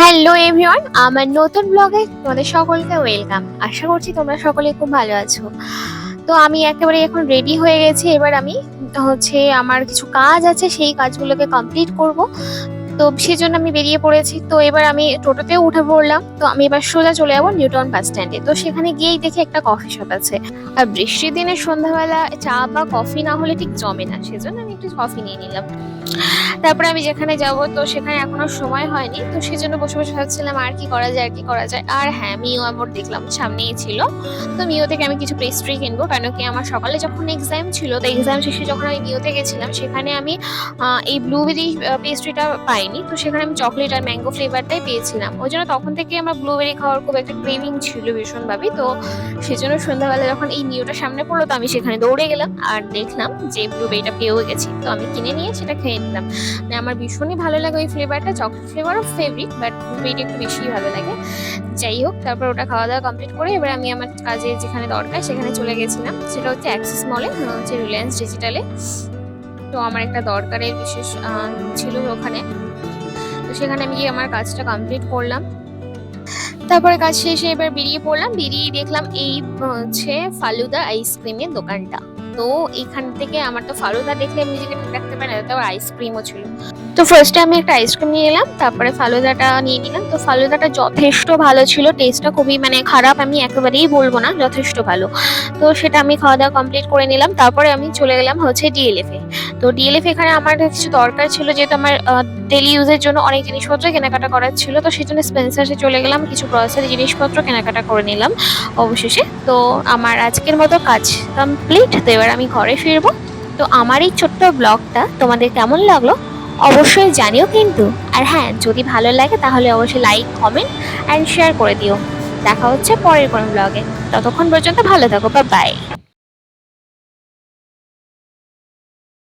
Hello everyone আমার নতুন ব্লগে তোমাদের সকলকে ওয়েলকাম আশা করছি তোমরা সকলে খুব ভালো আছো। তো আমি একেবারে এখন রেডি হয়ে গেছি। এবার আমি হচ্ছে আমার কিছু কাজ আছে, সেই কাজগুলোকে কমপ্লিট করব। তো সেজন্য আমি বেরিয়ে পড়েছি। তো এবার আমি টোটোতেও উঠে পড়লাম। তো আমি এবার সোজা চলে যাব নিউটন বাস স্ট্যান্ডে। তো সেখানে গিয়েই দেখি একটা কফি শপ আছে। আর বৃষ্টির দিনে সন্ধ্যাবেলা চা বা কফি না হলে ঠিক জমে না। সেজন্য আমি একটু কফি নিয়ে নিলাম। তারপরে আমি যেখানে যাব, তো সেখানে এখনও সময় হয়নি। তো সেজন্য বসে বসে ভাবছিলাম আর কি করা যায়, আর কি করা যায়। আর হ্যাঁ মিও আমার দেখলাম সামনেই ছিল। তো মিও থেকে আমি কিছু পেস্ট্রি কিনবো। কেন কি আমার সকালে যখন এক্সাম ছিল, তো এক্সাম শেষে যখন আমি মিওতে গেছিলাম, সেখানে আমি এই ব্লুবেরি পেস্ট্রিটা পাইনি। তো সেখানে আমি চকলেট আর ম্যাঙ্গো ফ্লেভারটাই পেয়েছিলাম। ওই জন্য তখন থেকে আমার ব্লুবেরি খাওয়ার খুব একটা ক্রেভিং ছিল ভীষণভাবে তো সেজন্য সন্ধ্যাবেলা যখন এই মিওটা সামনে পড়ল, তো আমি সেখানে দৌড়ে গেলাম আর দেখলাম যে ব্লুবেরিটা পেয়েও গেছি। তো আমি কিনে নিয়ে সেটা খেয়ে নিলাম। মানে আমার ভীষণই ভালো লাগে ওই ফ্লেভারটা চকলেট ফ্লেভারও ফেভারিট বাট ব্লুবেরিটা একটু বেশিই ভালো লাগে। যাই হোক, তারপর ওটা খাওয়া দাওয়া কমপ্লিট করে এবার আমি আমার কাজে যেখানে দরকার সেখানে চলে গেছিলাম। সেটা হচ্ছে অ্যাক্সিস মলে হচ্ছে রিলায়েন্স ডিজিটালে তো আমার একটা দরকারের বিশেষ ছিল ওখানে। তো সেখানে আমি গিয়ে আমার কাজটা কমপ্লিট করলাম। তারপরে কাজ শেষে এবার বেরিয়ে পড়লাম। বেরিয়ে দেখলাম এই হচ্ছে ফালুদা আইসক্রিমের দোকানটা। তো এখান থেকে আমার তো ফালুদা দেখলে আমি নিজেকে ঠিক রাখতে পারি না আইসক্রিমও ছিল। তো ফার্স্টে আমি একটা আইসক্রিম নিয়ে এলাম, তারপরে ফালুদাটা নিয়ে নিলাম। তো ফালুদাটা যথেষ্ট ভালো ছিল টেস্টটা খুবই মানে খারাপ আমি একেবারেই বলব না, যথেষ্ট ভালো। তো সেটা আমি খাওয়া দাওয়া কমপ্লিট করে নিলাম, তারপরে আমি চলে গেলাম হচ্ছে ডিএলএফ তো ডিএলএফ এখানে আমার কিছু দরকার ছিল, যেহেতু আমার ডেলি ইউজের জন্য অনেক জিনিসপত্র কেনাকাটা করার ছিল, তো সেজন্য স্পেন্সার্সে চলে গেলাম, কিছু গ্রসারি জিনিসপত্র কেনাকাটা করে নিলাম অবশেষে। তো আমার আজকের মতো কাজ কমপ্লিট তো এবার আমি ঘরে ফিরবো। তো আমার এই ছোট্ট ব্লগটা তোমাদের কেমন লাগল অবশ্যই জানিও কিন্তু। আর হ্যাঁ যদি ভালো লাগে তাহলে অবশ্যই লাইক কমেন্ট অ্যান্ড শেয়ার করে দিও। দেখা হচ্ছে পরের কোনো ব্লগে। ততক্ষণ পর্যন্ত ভালো থাকো বা বাই